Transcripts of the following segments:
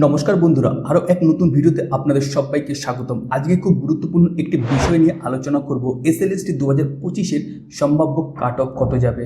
নমস্কার বন্ধুরা আরও এক নতুন ভিডিওতে আপনাদের সবাইকে স্বাগতম। আজকে খুব গুরুত্বপূর্ণ একটি বিষয় নিয়ে আলোচনা করব। এসএলএসটি দু হাজার পঁচিশের সম্ভাব্য কাট অফ কত যাবে?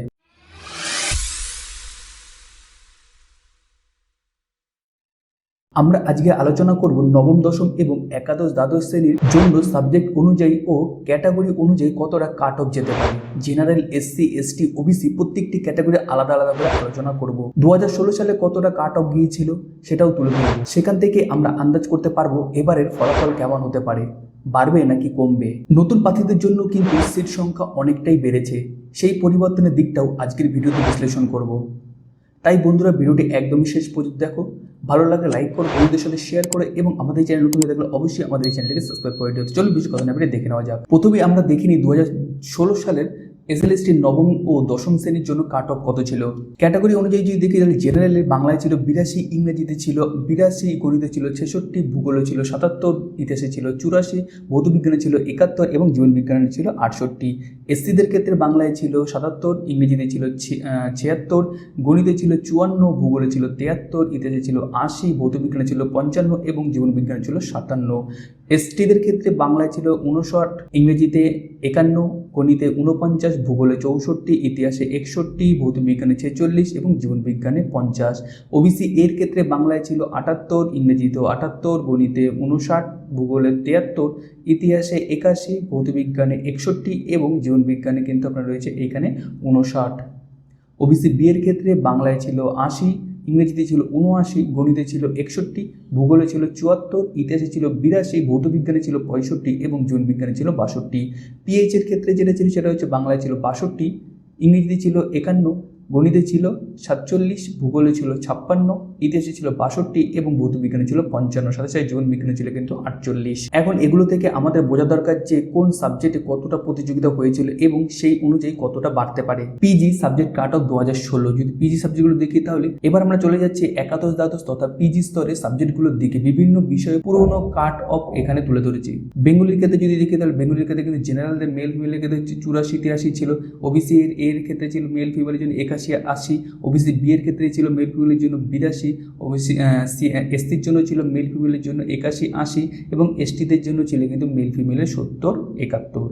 আমরা আজকে আলোচনা করব নবম, দশম এবং একাদশ দ্বাদশ শ্রেণির জন্য সাবজেক্ট অনুযায়ী ও ক্যাটাগরি অনুযায়ী কতটা কাট অফ যেতে পারে। জেনারেল, এসসি, এসটি, ওবিসি প্রত্যেকটি ক্যাটাগরি আলাদা আলাদা করে আলোচনা করব। দু হাজার ষোলো সালে কতটা কাট অফ গিয়েছিল সেটাও তুলে ধরব। সেখান থেকে আমরা আন্দাজ করতে পারব এবারের ফলাফল কেমন হতে পারে, বাড়বে নাকি কমবে। নতুন প্রার্থীদের জন্য কিন্তু সিট সংখ্যা অনেকটাই বেড়েছে। সেই পরিবর্তনের দিকটাও আজকের ভিডিওতে বিশ্লেষণ করব। তাই বন্ধুরা ভিডিওটি একদমই শেষ পর্যন্ত দেখো। ভালো লাগলে লাইক করো, বন্ধুদের সাথে শেয়ার করে এবং আমাদের চ্যানেল নতুন হয়ে থাকলে অবশ্যই আমাদের এই চ্যানেলটিকে সাবস্ক্রাইব করে দিও। চলো বেশি কথা না দেখে নেওয়া যাক। প্রথমে আমরা দেখিনি দু হাজার ষোলো সালের এসএলএসটি নবম ও দশম শ্রেণির জন্য কাট অফ কত ছিল? ক্যাটাগরি অনুযায়ী যদি দেখি, তাহলে জেনারেলের বাংলায় ছিল বিরাশি, ইংরেজিতে ছিল বিরাশি, গণিতে ছিল ছেষট্টি, ভূগোলে ছিল সাতাত্তর, ইতিহাসে ছিল চুরাশি ভৌতবিজ্ঞানে ছিল একাত্তর এবং জীবনবিজ্ঞানে ছিল আটষট্টি। এসসিদের ক্ষেত্রে বাংলায় ছিল সাতাত্তর, ইংরেজিতে ছিল ছিয়াত্তর, গণিতে ছিল চুয়ান্ন, ভূগোলে ছিল তিয়াত্তর, ইতিহাসে ছিল আশি, ভৌতবিজ্ঞানে ছিল পঞ্চান্ন এবং জীবনবিজ্ঞানে ছিল সাতান্ন। এসটিদের ক্ষেত্রে বাংলায় ছিল উনষাট ইংরেজিতে একান্ন, গণিতে উনপঞ্চাশ ভূগোলে চৌষট্টি, ইতিহাসে একষট্টি, ভৌতবিজ্ঞানে ছেচল্লিশ এবং জীবনবিজ্ঞানে পঞ্চাশ। ওবিসি এর ক্ষেত্রে বাংলায় ছিল আটাত্তর, ইংরেজিতেও আটাত্তর, গণিতে উনষাট ভূগোলে তিয়াত্তর, ইতিহাসে একাশি, ভৌতবিজ্ঞানে একষট্টি এবং জীবনবিজ্ঞানে কিন্তু আপনার রয়েছে এইখানে উনষাট ওবিসি বি এর ক্ষেত্রে বাংলায় ছিল আশি, ইংরেজিতে ছিল উনআশি গণিতে ছিল একষট্টি, ভূগোলে ছিল চুয়াত্তর, ইতিহাসে ছিল বিরাশি, ভৌতবিজ্ঞানে ছিল পঁয়ষট্টি এবং জীবনবিজ্ঞানে ছিল বাষট্টি। পিএইচ এর ক্ষেত্রে যেটা ছিল সেটা হচ্ছে বাংলায় ছিল বাষট্টি, ইংরেজিতে ছিল একান্ন, গণিতে ছিল সাতচল্লিশ, ভূগোলে ছিল ছাপ্পান্ন ইতিহাসে ছিল বাষট্টি এবং ভৌতবিজ্ঞানে ছিল পঞ্চান্ন সাথে সাথে জীবনবিজ্ঞানে ছিল কিন্তু আটচল্লিশ। এখন এগুলো থেকে আমাদের বোঝা দরকার যে কোন সাবজেক্টে কতটা প্রতিযোগিতা হয়েছিল এবং সেই অনুযায়ী কতটা বাড়তে পারে। পিজি সাবজেক্ট কাট অফ দু হাজার ষোলো। যদি পিজি সাবজেক্টগুলো দেখি তাহলে এবার আমরা চলে যাচ্ছি একাদশ, দ্বাদশ তথা পিজি স্তরে সাবজেক্টগুলোর দিকে। বিভিন্ন বিষয়ে পুরোনো কাট অফ এখানে তুলে ধরেছি। বেঙ্গলির ক্ষেত্রে যদি দেখি তাহলে বেঙ্গলির ক্ষেত্রে কিন্তু জেনারেলদের মেল ফিমেলের ক্ষেত্রে হচ্ছে চুরাশি, তিরাশি ছিল। ওবিসি এর ক্ষেত্রে ছিল মেল ফিমেলের জন্য একাশি, আশি। ওবিসি বি এর ক্ষেত্রে ছিল মেল ফিমেলের জন্য বিরাশি। ওবিসি এসটির জন্য ছিল মেল ফিমেলের জন্য একাশি আশি এবং এসটিদের জন্য ছিল কিন্তু মেল ফিমেলের সত্তর একাত্তর।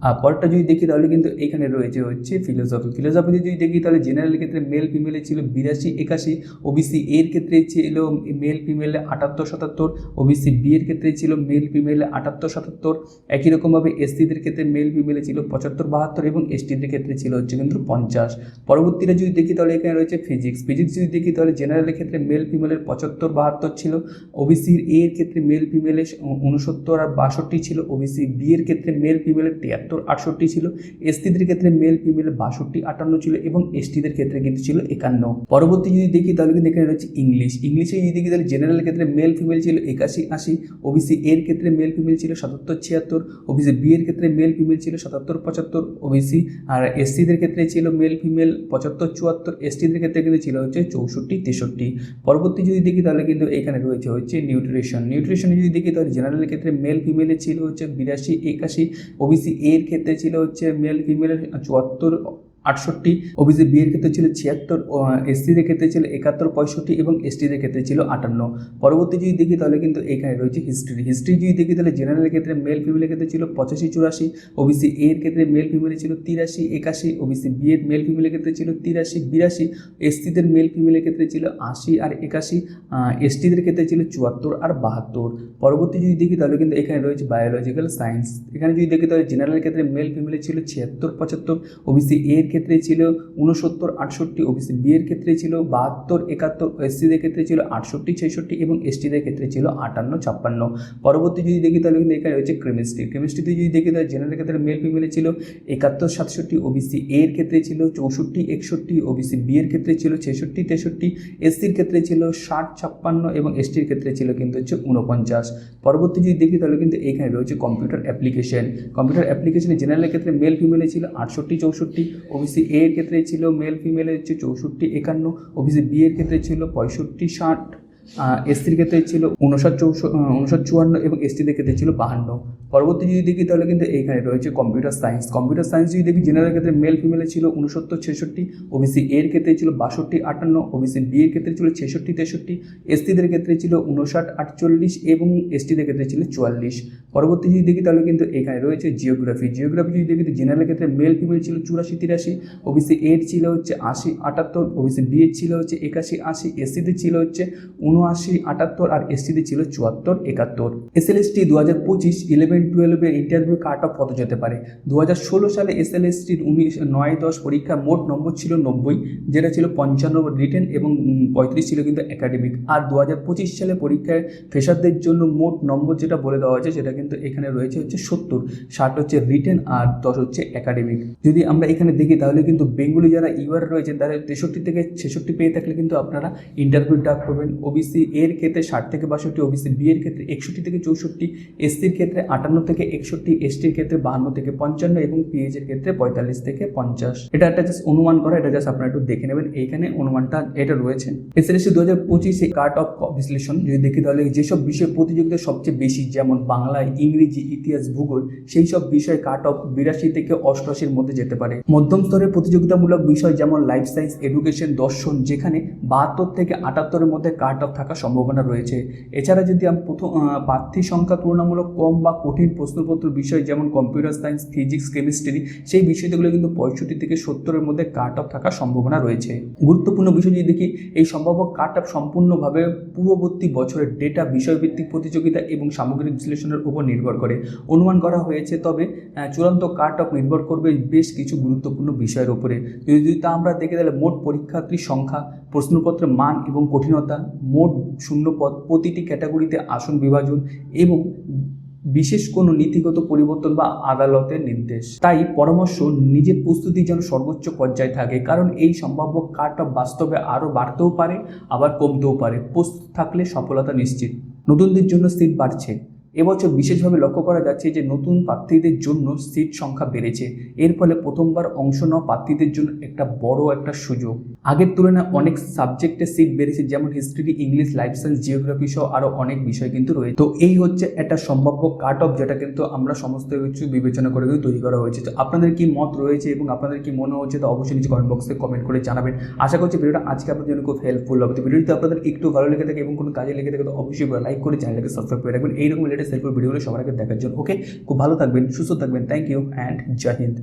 আর পরেরটা যদি দেখি তাহলে কিন্তু এখানে রয়েছে হচ্ছে ফিলোসফি ফিলোসফিতে যদি দেখি তাহলে জেনারেল ক্ষেত্রে মেল ফিমেলে ছিল বিরাশি, একাশি। ওবিসি এর ক্ষেত্রে ছিল মেল ফিমেলে আটাত্তর, সাতাত্তর। ওবিসি বি এর ক্ষেত্রে ছিল মেল ফিমেলে আটাত্তর, সাতাত্তর। একই রকমভাবে এসটিদের ক্ষেত্রে মেল ফিমেলে ছিল পঁচাত্তর, বাহাত্তর এবং এসটিদের ক্ষেত্রে ছিল হচ্ছে কিন্তু পঞ্চাশ। পরবর্তীতে যদি দেখি তাহলে এখানে রয়েছে ফিজিক্স ফিজিক্স যদি দেখি তাহলে জেনারেলের ক্ষেত্রে মেল ফিমেলের পঁচাত্তর, বাহাত্তর ছিল। ওবিসির এর ক্ষেত্রে মেল ফিমেলের উনসত্তর আর বাষট্টি ছিল। ওবিসি বি এর ক্ষেত্রে মেল ফিমেলের তিয়াত্তর। আটষট্টি ছিল, এসটিদের ক্ষেত্রে মেল ফিমেল বাষট্টি, আটান্ন ছিল এবং এসটিদের ক্ষেত্রে কিন্তু ছিল একান্ন। পরবর্তী যদি দেখি তাহলে কিন্তু এখানে রয়েছে ইংলিশ। ইংলিশে যদি দেখি তাহলে জেনারেল ক্ষেত্রে মেল ফিমেল ছিল একাশি, আশি। ওবিসি এর ক্ষেত্রে মেল ফিমেল ছিল সাতাত্তর, ছিয়াত্তর। ওবিসি বি এর ক্ষেত্রে মেল ফিমেল ছিল সাতাত্তর, পঁচাত্তর। ওবিসি আর এসটিদের ক্ষেত্রে ছিল মেল ফিমেল পঁচাত্তর, চুয়াত্তর। এসটিদের ক্ষেত্রে কিন্তু ছিল হচ্ছে চৌষট্টি, তেষট্টি। পরবর্তী যদি দেখি তাহলে কিন্তু এখানে রয়েছে হচ্ছে নিউট্রিশন নিউট্রিশনে যদি দেখি তাহলে জেনারেল ক্ষেত্রে মেল ফিমেলের ছিল হচ্ছে বিরাশি, একাশি। ওবিসি এর ক্ষেত্রে ছিল হচ্ছে মেল ফিমেলের চুয়াত্তর আটষট্টি ওবিসি বি ক্ষেত্রে ছিল ছিয়াত্তর এসসিদের ক্ষেত্রে ছিল একাত্তর, পঁয়ষট্টি এবং এসটিদের ক্ষেত্রে ছিল আটান্ন। পরবর্তী যদি দেখি তাহলে কিন্তু এখানে রয়েছে হিস্ট্রি হিস্ট্রি যদি দেখি তাহলে জেনারেলের ক্ষেত্রে মেল ফিমেলের ক্ষেত্রে ছিল পঁচাশি, চুরাশি ওবিসি এর ক্ষেত্রে মেল ফিমেলের ছিল তিরাশি, একাশি ওবিসি বি এর মেল ফিমেলের ক্ষেত্রে ছিল তিরাশি, বিরাশি, এসটিদের মেল ফিমেলের ক্ষেত্রে ছিল আশি আর একাশি এসটিদের ক্ষেত্রে ছিল চুয়াত্তর আর বাহাত্তর। পরবর্তী যদি দেখি তাহলে কিন্তু এখানে রয়েছে বায়োলজিক্যাল সায়েন্স এখানে যদি দেখি তাহলে জেনারেলের ক্ষেত্রে মেল ফিমেলের ছিল ছিয়াত্তর, পঁচাত্তর ওবিসি এর ক্ষেত্রে ছিল উনসত্তর আটষট্টি, ওবিসি বি এর ক্ষেত্রে ছিল, বাহাত্তর, একাত্তর, এসসিদের ক্ষেত্রে ছিল, আটষট্টি, ছেষট্টি এবং এসটিদের ক্ষেত্রে ছিল আটান্ন, ছাপ্পান্ন। পরবর্তী যদি দেখি তাহলে কিন্তু এখানে রয়েছে কেমিস্ট্রি কেমিস্ট্রিতে যদি দেখি তাহলে জেনারেল ক্ষেত্রে মেল ফিমেলে ছিল একাত্তর, সাতষট্টি, ওবিসি এ এর ক্ষেত্রে ছিল চৌষট্টি, একষট্টি, ওবিসি বি এর ক্ষেত্রে ছিল ছেষট্টি, তেষট্টি, এসসির ক্ষেত্রে ছিল ষাট, ছাপ্পান্ন এবং এসটির ক্ষেত্রে ছিল কিন্তু হচ্ছে উনপঞ্চাশ পরবর্তী যদি দেখি তাহলে কিন্তু এখানে রয়েছে কম্পিউটার অ্যাপ্লিকেশন কম্পিউটার অ্যাপ্লিকেশনে জেনারেলের ক্ষেত্রে মেল ফিমেলে ছিল আটষট্টি, চৌষট্টি, ওবিসি এ এর ক্ষেত্রে ছিল মেল ফিমেলের হচ্ছে চৌষট্টি, একান্ন। ওবিসি বি এর ক্ষেত্রে ছিল পঁয়ষট্টি, ষাট। এসটির ক্ষেত্রে ছিল উনষাট চৌষ উনষাট চুয়ান্ন এবং এসটিদের ক্ষেত্রে ছিল বাহান্ন। পরবর্তী যদি দেখি তাহলে কিন্তু এইখানে রয়েছে কম্পিউটার সায়েন্স। কম্পিউটার সায়েন্স যদি দেখি জেনারেল ক্ষেত্রে মেল ফিমেলে ছিল উনসত্তর ছেষট্টি। ওবিসি এর ক্ষেত্রে ছিল বাষট্টি, আটান্ন। ওবিসি বি এর ক্ষেত্রে ছিল ছেষট্টি, তেষট্টি। এসটিদের ক্ষেত্রে ছিল উনষাট আটচল্লিশ এবং এসটিদের ক্ষেত্রে ছিল চুয়াল্লিশ। পরবর্তী যদি দেখি তাহলে কিন্তু এখানে রয়েছে জিওগ্রাফি জিওগ্রাফি যদি দেখি জেনারেল ক্ষেত্রে মেল ফিমেল ছিল চুরাশি, তিরাশি। ওবিসি এর ছিল হচ্ছে আশি, আটাত্তর। ওবিসি বি এর ছিল হচ্ছে একাশি, আশি। এসসিতে ছিল হচ্ছে উনআশি আটাত্তর আর এসটিতে ছিল চুয়াত্তর, একাত্তর। এসএলএসটি দু হাজার পঁচিশ ইলেভেন টুয়েলভের ইন্টারভিউ কাট অফ কত যেতে পারে? দু হাজার ষোলো সালে এসএলএসটির উনিশ, নয়, দশ পরীক্ষা মোট নম্বর ছিল নব্বই, যেটা ছিল পঞ্চান্ন রিটেন এবং পঁয়ত্রিশ ছিল কিন্তু একাডেমিক আর দু হাজার পঁচিশ সালে পরীক্ষায় ফ্রেশারদের জন্য মোট নম্বর যেটা বলে দেওয়া হয়েছে, সেটা কিন্তু এখানে রয়েছে হচ্ছে সত্তর, ষাট হচ্ছে রিটেন আর দশ হচ্ছে একাডেমিক যদি আমরা এখানে দেখি, তাহলে কিন্তু বেঙ্গলি যারা ইউআর রয়েছে তারা তেষট্টি থেকে ছেষট্টি পেয়ে থাকলে কিন্তু আপনারা ইন্টারভিউ ডাক করবেন। ওবিসি এর ক্ষেত্রে ষাট থেকে বাষট্টি, ওবিসি বি এর ক্ষেত্রে একষট্টি থেকে চৌষট্টি এসসির ক্ষেত্রে আটান্ন থেকে একষট্টি এসটির ক্ষেত্রে বাহান্ন থেকে পঞ্চান্ন এবং পিএইচ এর ক্ষেত্রে পঁয়তাল্লিশ থেকে পঞ্চাশ। এটা একটা জাস্ট অনুমান করা, এটা জাস্ট আপনারা একটু দেখে নেবেন। এইখানে অনুমানটা এটা রয়েছে। এসএলএসসি দু হাজার পঁচিশে কার্ট অফ বিশ্লেষণ, যদি দেখি তাহলে যেসব বিষয়ে প্রতিযোগিতা সবচেয়ে বেশি, যেমন বাংলা, ইংরেজি, ইতিহাস, ভূগোল, সেই সব বিষয়ে কাট অফ বিরাশি থেকে অষ্টআশির মধ্যে যেতে পারে। মধ্যম স্তরের প্রতিযোগিতামূলক বিষয় যেমন লাইফ সায়েন্স এডুকেশন দর্শন, যেখানে বাহাত্তর থেকে আটাত্তরের মধ্যে কাট অফ থাকার সম্ভাবনা রয়েছে। এছাড়া যদি প্রথম প্রার্থী সংখ্যা তুলনামূলক কম বা কঠিন প্রশ্নপত্র বিষয় যেমন কম্পিউটার সায়েন্স ফিজিক্স কেমিস্ট্রি সেই বিষয়গুলো কিন্তু পঁয়ষট্টি থেকে সত্তরের মধ্যে কাট অফ থাকার সম্ভাবনা রয়েছে। গুরুত্বপূর্ণ বিষয় যদি দেখি, এই সম্ভাব্য কাট অফ সম্পূর্ণভাবে পূর্ববর্তী বছরের ডেটা বিষয়ভিত্তিক প্রতিযোগিতা এবং সামগ্রিক বিশ্লেষণের উপর নির্ভর করে। অনুমান করা হয়েছে, তবে চূড়ান্ত কাট অফ নির্ভর করবে বেশ কিছু গুরুত্বপূর্ণ বিষয়ের উপরে। যদি তা আমরা দেখে তাহলে মোট পরীক্ষার্থীর সংখ্যা, প্রশ্নপত্রের মান এবং কঠিনতা, মোট শূন্যপদ প্রতিটি ক্যাটাগরিতে আসন বিভাজন এবং বিশেষ কোনো নীতিগত পরিবর্তন বা আদালতের নির্দেশ। তাই পরামর্শ, নিজের প্রস্তুতি যেন সর্বোচ্চ পর্যায়ে থাকে, কারণ এই সম্ভাব্য কাট অফ বাস্তবে আরও বাড়তেও পারে, আবার কমতেও পারে। প্রস্তুত থাকলে সফলতা নিশ্চিত। নতুনদের জন্য সিট বাড়ছে। এবছর বিশেষভাবে লক্ষ্য করা যাচ্ছে যে নতুন প্রার্থীদের জন্য সিট সংখ্যা বেড়েছে। এর ফলে প্রথমবার অংশ নেওয়া প্রার্থীদের জন্য একটা বড় একটা সুযোগ। আগের তুলনায় অনেক সাবজেক্টে সিট বেড়েছে, যেমন history English life science geography সহ আরও অনেক বিষয় কিন্তু রয়েছে। তো এই হচ্ছে একটা সম্ভাব্য কাট অফ যেটা কিন্তু আমরা সমস্ত কিছু বিবেচনা করে কিন্তু তৈরি করা হয়েছে। তো আপনাদের কি মত রয়েছে এবং আপনাদের কি মনে হচ্ছে তো অবশ্যই নিচে কমেন্ট বক্সে কমেন্ট করে জানাবেন। আশা করছি ভিডিওটা আজকে আপনাদের জন্য খুব হেল্পফুল হবে। তো ভিডিওটি আপনাদের একটু ভালো লেগে থাকে এবং কোনো কাজে লেগে থাকে তো অবশ্যই লাইক করে চ্যানেলকে সাবস্ক্রাইব করে রাখবেন। এইরকম লেটেস্ট হেল্পফুল ভিডিওগুলো সবার আগে দেখার জন্য ওকে খুব ভালো থাকবেন, সুস্থ থাকবেন থ্যাংক ইউ অ্যান্ড জয় হিন্দ।